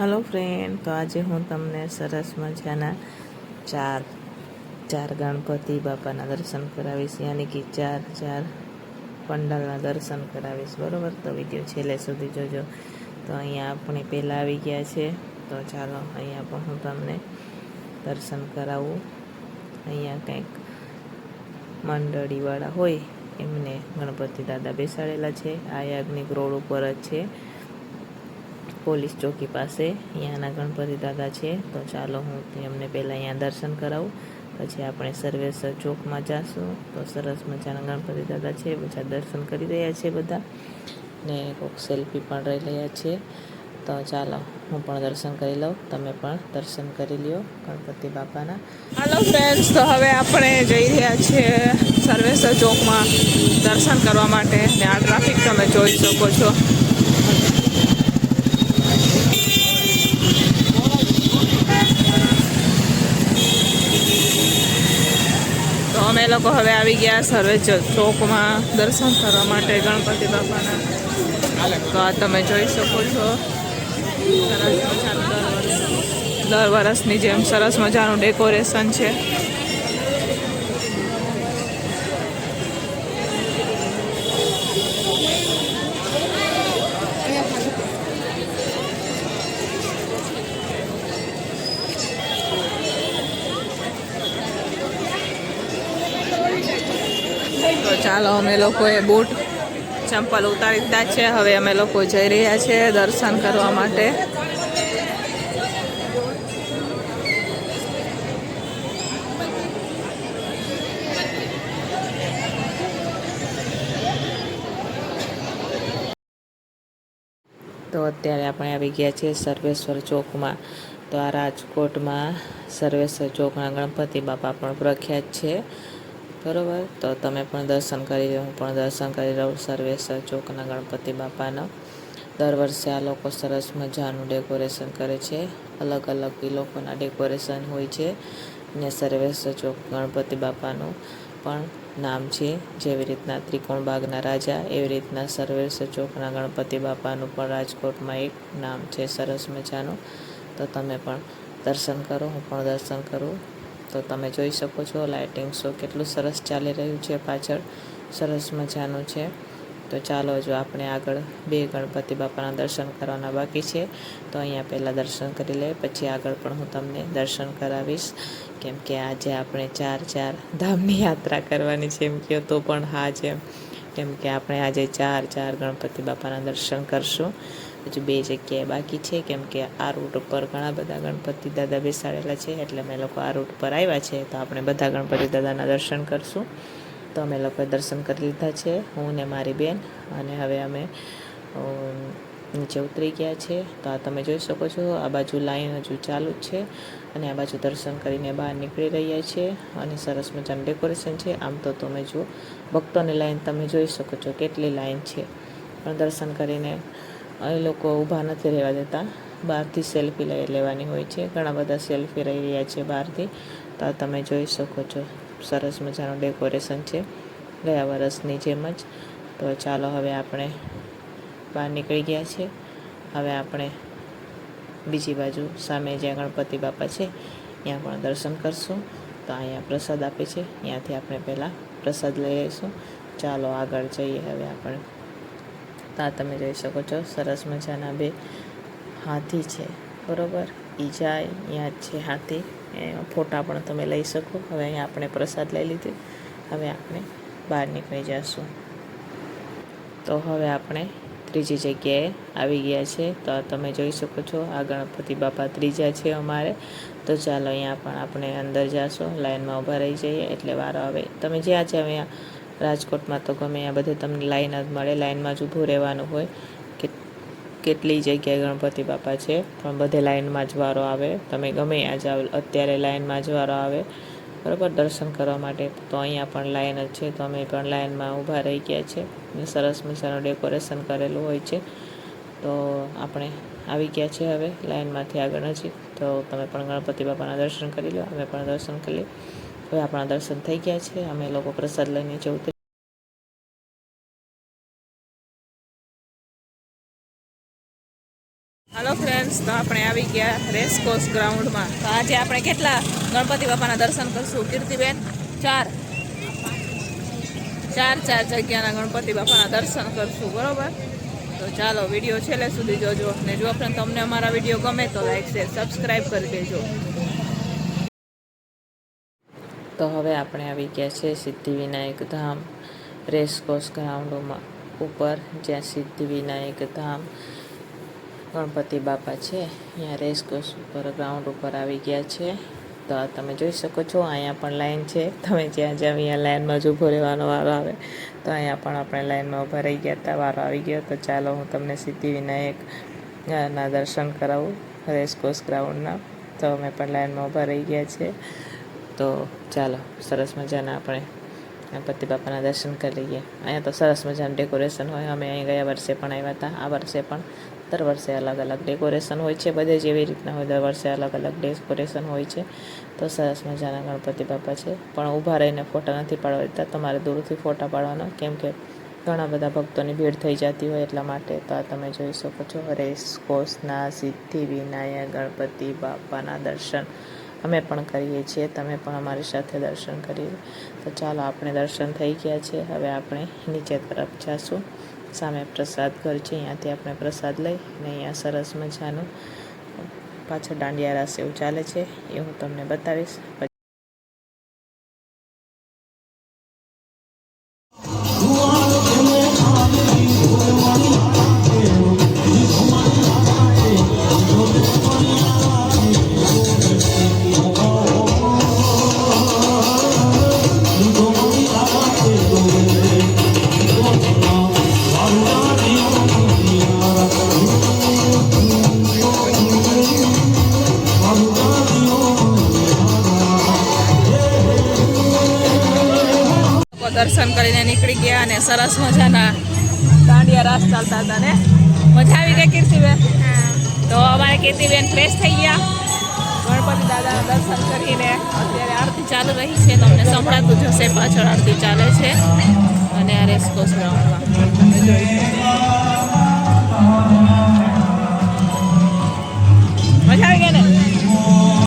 Hello friend તો આજે હું તમને સરસ મજાના ચાર ચાર ગણપતિ બાપાના દર્શન કરાવીશ. યાની કે ચાર ચાર પંડાલના દર્શન કરાવીશ. બરાબર? તો વીડિયો છેલ્લે સુધી જોજો. તો અહીંયા આપણે પહેલાં આવી ગયા છે. તો ચાલો, અહીંયા પણ હું તમને દર્શન કરાવું. અહીંયા કંઈક મંડળીવાળા હોય એમને ગણપતિ દાદા બેસાડેલા છે આ યાજ્ઞિક રોડ ઉપર જ છે પોલીસ ચોકી પાસે. અહીંયાના ગણપતિ દાદા છે. તો ચાલો હું એમને પહેલાં અહીંયા દર્શન કરાવું. પછી આપણે સર્વેસર ચોકમાં જાશું. તો સરસ મજાના ગણપતિ દાદા છે. બધા દર્શન કરી રહ્યા છે બધા. ને કોઈક સેલ્ફી પણ રહી રહ્યા છે. તો ચાલો, હું પણ દર્શન કરી લઉં. તમે પણ દર્શન કરી લ્યો ગણપતિ બાપાના. હાલો ફ્રેન્ડ્સ તો હવે આપણે જઈ રહ્યા છીએ સર્વેસર ચોકમાં દર્શન કરવા માટે. ને આ ટ્રાફિક તમે જોઈ શકો છો. લોકો હવે આવી ગયા સર્વે ચોકમાં દર્શન કરવા માટે ગણપતિ બાપાના. તો આ તમે જોઈ શકો છો. સરસ મજાનું દર વર્ષે- દર વર્ષની જેમ સરસ મજાનું ડેકોરેશન છે તો ચાલો અમે લોકોએ બૂટ ચંપલ ઉતારી દીધા છે. હવે અમે લોકો જઈ રહ્યા છીએ દર્શન કરવા માટે. તો અત્યારે આપણે આવી ગયા છીએ સર્વેશ્વર ચોકમાં. તો આ રાજકોટમાં સર્વેશ્વર ચોકના ગણપતિ બાપા પણ પ્રખ્યાત છે. બરોબર? તો તમે પણ દર્શન કરી હું પણ દર્શન કરી રહું સર્વેશ્વર ચોકના ગણપતિ બાપાના. દર વર્ષે આ લોકો સરસ મજાનું ડેકોરેશન કરે છે. અલગ અલગ એ લોકોના ડેકોરેશન હોય છે. ને સર્વેશ્વર ચોક ગણપતિ બાપાનું પણ નામ છે. જેવી રીતના ત્રિકોણ બાગના રાજા, એવી રીતના સર્વેશ્વર ચોકના ગણપતિ બાપાનું પણ રાજકોટમાં એક નામ છે. સરસ મજાનું. તો તમે પણ દર્શન કરો. હું પણ દર્શન કરું. તો તમે જોઈ શકો છો લાઇટિંગ શો કેટલું સરસ ચાલી રહ્યું છે પાછળ. સરસ મજાનું છે. તો ચાલો જો આપણે આગળ બે ગણપતિ બાપાના દર્શન કરવાના બાકી છે. તો અહીંયા પહેલાં દર્શન કરી લે પછી આગળ પણ હું તમને દર્શન કરાવીશ. કેમ કે આજે આપણે ચાર ચાર ધામની યાત્રા કરવાની છે, એમ કહો તો પણ હા છે કેમ કે આપણે આજે ચાર ચાર ગણપતિ બાપાના દર્શન કરશું. હજુ બે જગ્યાએ બાકી છે, કેમ કે આ રૂટ ઉપર ઘણા બધા ગણપતિ દાદા બેસાડેલા છે, એટલે અમે લોકો આ રૂટ પર આવ્યા છે, તો આપણે બધા ગણપતિ દાદાના દર્શન કરશું. તો અમે લોકોએ દર્શન કરી લીધા છે, હું ને મારી બેન, અને હવે અમે નીચે ઉતરી ગયા છે, તો આ તમે જોઈ શકો છો, આ બાજુ લાઈન હજુ ચાલુ જ છે અને આ બાજુ દર્શન કરીને બહાર નીકળી રહ્યા છે અને સરસ મજાનું ડેકોરેશન છે. આમ તો તમે જુઓ, ભક્તોની લાઈન તમે જોઈ શકો છો કેટલી લાઈન છે. પણ દર્શન કરીને એ લોકો ઊભા નથી રહેવા દેતા. બહારથી સેલ્ફી લઈ લેવાની હોય છે. ઘણા બધા સેલ્ફી રહી રહ્યા છે બહારથી. તો આ તમે જોઈ શકો છો, સરસ મજાનું ડેકોરેશન છે. ગયા વર્ષની જેમ જ. તો ચાલો હવે આપણે બહાર નીકળી ગયા છે. હવે આપણે બીજી બાજુ સામે જ્યાં ગણપતિ બાપા છે, ત્યાં પણ દર્શન કરશું. તો અહીંયા પ્રસાદ આપે છે. ત્યાંથી આપણે પહેલાં પ્રસાદ લઈ લઈશું. ચાલો આગળ જઈએ. હવે આપણે ત્યાં તમે જોઈ શકો છો, સરસ મજાના બે હાથી છે. બરોબર? ઈજા જાય ત્યાં છે હાથી. એ ફોટા પણ તમે લઈ શકો. હવે અહીંયા આપણે પ્રસાદ લઈ લીધી. હવે આપણે બહાર નીકળી જઈશું તો હવે આપણે ત્રીજી જગ્યાએ આવી ગયા છે. તો તમે જોઈ શકો છો, આ ગણપતિ બાપા ત્રીજા છે અમારે. તો ચાલો અહીંયા પણ આપણે અંદર જાશો લાઇનમાં ઊભા રહી જઈએ, એટલે વારો આવે. તમે જ્યાં છે અહીંયા રાજકોટમાં તો ગમે ત્યાં બધે તમને લાઈન જ મળે લાઇનમાં જ ઊભું રહેવાનું હોય. કે કેટલી જગ્યાએ ગણપતિ બાપા છે, પણ બધે લાઇનમાં જ વારો આવે. તમે ગમે ત્યાં જાઓ, અત્યારે લાઇનમાં જ વારો આવે. બરાબર? દર્શન કરવા માટે તો અહીંયા પણ લાઈન જ છે. તો અમે પણ લાઈનમાં ઊભા રહી ગયા છે. સરસ મજાનું ડેકોરેશન કરેલું હોય છે. તો આપણે આવી ગયા છે હવે લાઈનમાંથી આગળ નજીક તો તમે પણ ગણપતિ બાપાના દર્શન કરી લો. અમે પણ દર્શન કરી લઈએ. હવે આપણા દર્શન થઈ ગયા છે. અમે લોકો પ્રસાદ લઈને નીચે હાલો ફ્રેન્ડ્સ તો આપણે આવી ગયા રેસકોર્સ ગ્રાઉન્ડમાં તો આજે આપણે કેટલા ગણપતિ બાપાના દર્શન કરશું? કીર્તિબેન, ચાર. ચાર ચાર જગ્યાના ગણપતિ બાપાના દર્શન કરશું, બરોબર? તો ચાલો વીડિયો છેલ્લે સુધી જોજો ને જો ફ્રેન્ડ તમને અમારા વીડિયો ગમે તો લાઈક શેર સબસ્ક્રાઈબ કરી દેજો. તો હવે આપણે આવી ગયા છે સિદ્ધિવિનાયક ધામ રેસકોર્સ ગ્રાઉન્ડમાં ઉપર, જ્યાં સિદ્ધિવિનાયક ધામ ગણપતિ બાપા છે, અહીંયા રેસકોર્સ ઉપર ગ્રાઉન્ડ ઉપર આવી ગયા છે. તો આ તમે જોઈ શકો છો, અહીંયા પણ લાઈન છે. તમે જ્યાં જ્યાં અહીંયા લાઈનમાં જ ઊભો રહેવાનો વારો આવે, તો અહીંયા પણ આપણે લાઈનમાં ઊભા રહી ગયા હતા, વારો આવી ગયો. તો ચાલો હું તમને સિદ્ધિવિનાયક ના દર્શન કરાવું રેસકોર્સ ગ્રાઉન્ડના તો અમે પણ લાઈનમાં ઊભા રહી ગયા છે. તો ચાલો, સરસ મજાના આપણે ગણપતિ બાપાના દર્શન કરી લઈએ. અહીંયા તો સરસ મજાનું ડેકોરેશન હોય. અમે અહીં ગયા વર્ષે પણ આવ્યા હતા. આ વર્ષે પણ દર વર્ષે અલગ અલગ ડેકોરેશન હોય છે, બધે જેવી રીતના હોય, દર વર્ષે અલગ અલગ ડેકોરેશન હોય છે. તો સરસ મજાના ગણપતિ બાપા છે. પણ ઊભા રહીને ફોટા નથી પાડવા દેતા તમારે દૂરથી ફોટા પાડવાના. કેમ કે ઘણા બધા ભક્તોની ભીડ થઈ જતી હોય એટલા માટે તો આ તમે જોઈ શકો છો. હરેશ કોષના સિદ્ધિ, વિનાયક, ગણપતિ બાપાના દર્શન અમે પણ કરીએ છીએ. તમે પણ અમારી સાથે દર્શન કરીએ. તો ચાલો, આપણે દર્શન થઈ ગયા છે. હવે આપણે નીચે તરફ જાશું. સામે પ્રસાદ ઘર છે, અહીંયાથી આપણે પ્રસાદ લઈ અને અહીંયા સરસ મજાનું પાછળ દાંડિયા રાસ એવું ચાલે છે, એ હું તમને બતાવીશ. દર્શન કરીને નીકળી ગયા અને સરસ મજાના દાંડિયા રાસ ચાલતા હતા ને? મજા આવી ગઈ કીર્તિબેન? તો અમારે કીર્તિબેન ફ્રેશ થઈ ગયા. ગણપતિ દાદાના દર્શન કરીને અત્યારે આરતી ચાલુ રહી છે તમને સંભળાતું જ પાછળ આરતી ચાલે છે. અને આ રેસકોસ ગ્રાઉન્ડમાં મજા આવી ગયા ને?